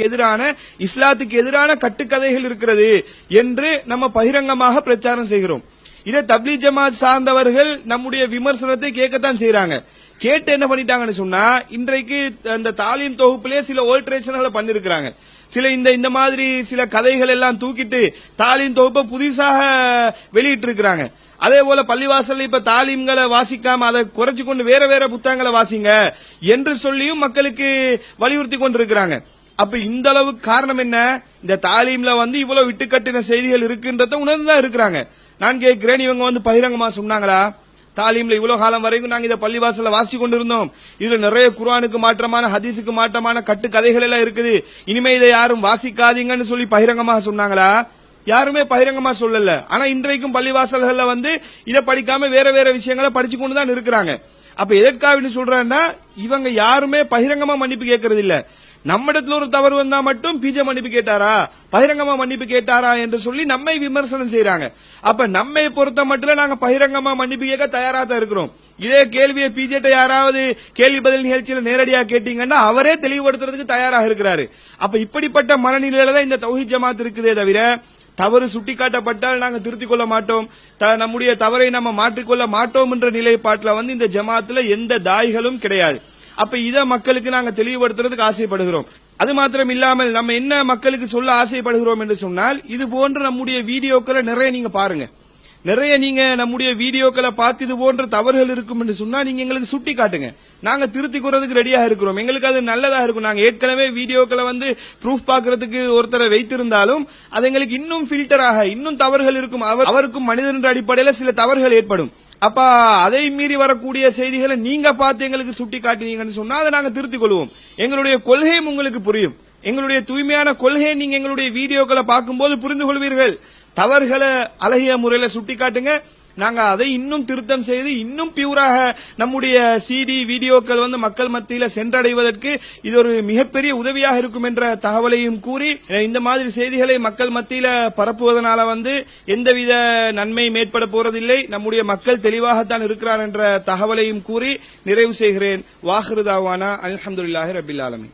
இஸ்லாத்துக்கு எதிரான இஸ்லாத்துக்கு எதிரான கட்டுக்கதைகள் இருக்கிறது என்று நம்ம பகிரங்கமாக பிரச்சாரம் செய்கிறோம். இதை தப்லி ஜமாத் சார்ந்தவர்கள் நம்முடைய விமர்சனத்தை கேட்கத்தான் செய்யறாங்க கேட்டு என்ன பண்ணிட்டாங்கன்னு சொன்னா இன்றைக்கு அந்த தாலீம் தொகுப்புலேயே சில ஓல்ட்ரேஷன்களை பண்ணிருக்கிறாங்க. சில இந்த இந்த மாதிரி சில கதைகள் எல்லாம் தூக்கிட்டு தாலீம் தொகுப்பை புதுசாக வெளியிட்டு இருக்கிறாங்க அதே போல பள்ளிவாசல் இப்ப தாலீம்களை வாசிக்காம அதை குறைச்சு கொண்டு வேற வேற புத்தகங்களை வாசிங்க என்று சொல்லியும் மக்களுக்கு வலியுறுத்தி கொண்டிருக்கிறாங்க. அப்ப இந்த அளவுக்கு காரணம் என்ன? இந்த தாலீம்ல வந்து இவ்வளவு விட்டுக்கட்டின செய்திகள் இருக்குன்றத உணர்ந்துதான் இருக்கிறாங்க. நான் கேட்கிறேன் இவங்க வந்து பகிரங்கமா சொன்னாங்களா? தாலீம்ல இவ்வளவு காலம் வரைக்கும் நாங்க இதை பள்ளிவாசல வாசிச்சு கொண்டிருந்தோம். இதுல நிறைய குர்ஆனுக்கு மாற்றமான ஹதீஸுக்கு மாற்றமான கட்டு கதைகள் எல்லாம் இருக்குது. இனிமே இதை யாரும் வாசிக்காதீங்கன்னு சொல்லி பகிரங்கமாக சொன்னாங்களா? யாருமே பகிரங்கமா சொல்லல. ஆனா இன்றைக்கும் பள்ளிவாசல்கள்ல வந்து இதை படிக்காம வேற வேற விஷயங்களை படிச்சு கொண்டு தான் இருக்கிறாங்க. அப்ப எதற்காக சொல்றேன்னா இவங்க யாருமே பகிரங்கமா மன்னிப்பு கேட்கறது இல்ல நம்மிடத்துல ஒரு தவறு வந்தா மட்டும் பிஜே மன்னிப்பு கேட்டாரா? பகிரங்கமா மன்னிப்பு கேட்டாரா என்று சொல்லி நம்மை விமர்சனம் செய்யறாங்க அப்ப நம்மை பொறுத்த மட்டும் நாங்க பகிரங்கமா மன்னிப்பு கேட்க தயாரா தான் இருக்கிறோம். இதே கேள்வியை பிஜேட்ட யாராவது கேள்வி பதில் நிகழ்ச்சியில நேரடியா கேட்டீங்கன்னா அவரே தெளிவுபடுத்துறதுக்கு தயாராக இருக்கிறாரு. அப்ப இப்படிப்பட்ட மனநிலையில தான் இந்த தௌஹி ஜமாத் இருக்குதே தவிர தவறு சுட்டிக்காட்டப்பட்டால் நாங்கள் திருத்திக் கொள்ள மாட்டோம். த- நம்முடைய தவறை நம்ம மாற்றிக்கொள்ள மாட்டோம் என்ற நிலைப்பாட்டில் வந்து இந்த ஜமாத்துல எந்த தாய்களும் கிடையாது. அப்ப இத மக்களுக்கு நாங்க தெளிவுபடுத்துறதுக்கு ஆசைப்படுகிறோம். அது மாத்திரம் இல்லாமல் நம்ம என்ன மக்களுக்கு சொல்ல ஆசைப்படுகிறோம் என்று சொன்னால் இது போன்ற நம்முடைய வீடியோக்களை நிறைய நீங்க பாருங்க. நிறைய நீங்க நம்முடைய வீடியோக்களை பார்த்து இது போன்ற தவறுகள் இருக்கும் என்று சொன்னா நீங்க எங்களுக்கு சுட்டி காட்டுங்க. நாங்க திருத்தி கொறதுக்கு ரெடியாக இருக்கிறோம். எங்களுக்கு அது நல்லதா இருக்கும். நாங்க ஏற்கனவே வீடியோக்களை வந்து ப்ரூஃப் பார்க்கறதுக்கு ஒருத்தரை வைத்திருந்தாலும் அது எங்களுக்கு இன்னும் ஃபில்டராக இன்னும் தவறுகள் இருக்கும். அவர் அவருக்கும் மனிதன் அடிப்படையில் சில தவறுகள் ஏற்படும். அப்ப அதை மீறி வரக்கூடிய செய்திகளை நீங்க பார்த்து எங்களுக்கு சுட்டி காட்டினீங்கன்னு சொன்னா அதை நாங்க திருத்திக் கொள்வோம். எங்களுடைய கொள்கையும் உங்களுக்கு புரியும். எங்களுடைய தூய்மையான கொள்கையை நீங்க எங்களுடைய வீடியோக்களை பார்க்கும்போது புரிந்து கொள்வீர்கள். தவறுகளை அழகிய முறையில சுட்டி காட்டுங்க நாங்க அதை இன்னும் திருத்தம் செய்து இன்னும் பியூராக நம்முடைய சிடி வீடியோக்கள் வந்து மக்கள் மத்தியில சென்றடைவதற்கு இது ஒரு மிகப்பெரிய உதவியாக இருக்கும் என்ற தகவலையும் கூறி இந்த மாதிரி செய்திகளை மக்கள் மத்தியில பரப்புவதனால வந்து எந்தவித நன்மை மேற்பட போறதில்லை. நம்முடைய மக்கள் தெளிவாகத்தான் இருக்கிறார் என்ற தகவலையும் கூறி நிறைவு செய்கிறேன். வாஹிருதாவானா. அலமதுல்லாஹி ரபில் ஆலமின்.